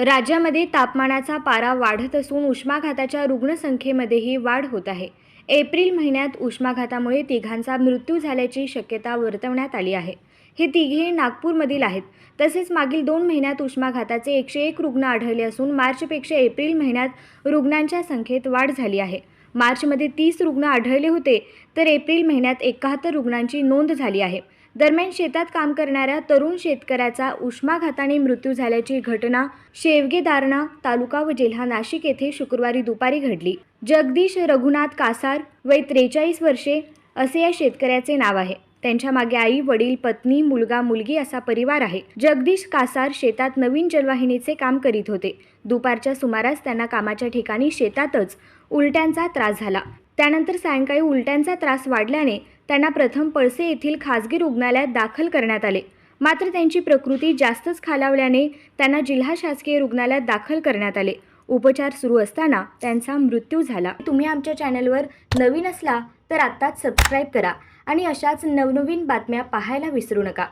राज्यामध्ये तापमानाचा पारा वाढत असून उष्माघाताच्या रुग्णसंख्येमध्येही वाढ होत आहे. एप्रिल महिन्यात उष्माघातामुळे तिघांचा मृत्यू झाल्याची शक्यता वर्तवण्यात आली आहे. हे तिघे नागपूरमधील आहेत. तसेच मागील दोन महिन्यात उष्माघाताचे एकशे एक रुग्ण आढळले असून मार्चपेक्षा एप्रिल महिन्यात रुग्णांच्या संख्येत वाढ झाली आहे. मार्चमध्ये तीस रुग्ण आढळले होते तर एप्रिल महिन्यात एकाहत्तर रुग्णांची नोंद झाली आहे. दरम्यान शेतात काम करणाऱ्या तरुण शेतकऱ्याचा उष्माघाताने मृत्यू झाल्याची घटना शेवगे दारणा तालुका व जिल्हा नाशिक येथे शुक्रवारी दुपारी घडली. जगदीश रघुनाथ कासार वय त्रेचाळीस वर्षे असे या शेतकऱ्याचे नाव आहे. त्यांच्या मागे आई वडील पत्नी मुलगा मुलगी असा परिवार आहे. जगदीश कासार शेतात नवीन जलवाहिनीचे काम करीत होते. दुपारच्या सुमारास त्यांना कामाच्या ठिकाणी शेतातच उलट्यांचा त्रास झाला. त्यानंतर सायंकाळी उलट्यांचा त्रास वाढल्याने त्यांना प्रथम पळसे येथील खासगी रुग्णालयात दाखल करण्यात आले. मात्र त्यांची प्रकृती जास्तच खालावल्याने त्यांना जिल्हा शासकीय रुग्णालयात दाखल करण्यात आले. उपचार सुरू असताना त्यांचा मृत्यू झाला. तुम्ही आमच्या चॅनलवर नवीन असला तर आत्ताच सबस्क्राईब करा आणि अशाच नवनवीन बातम्या पाहायला विसरू नका.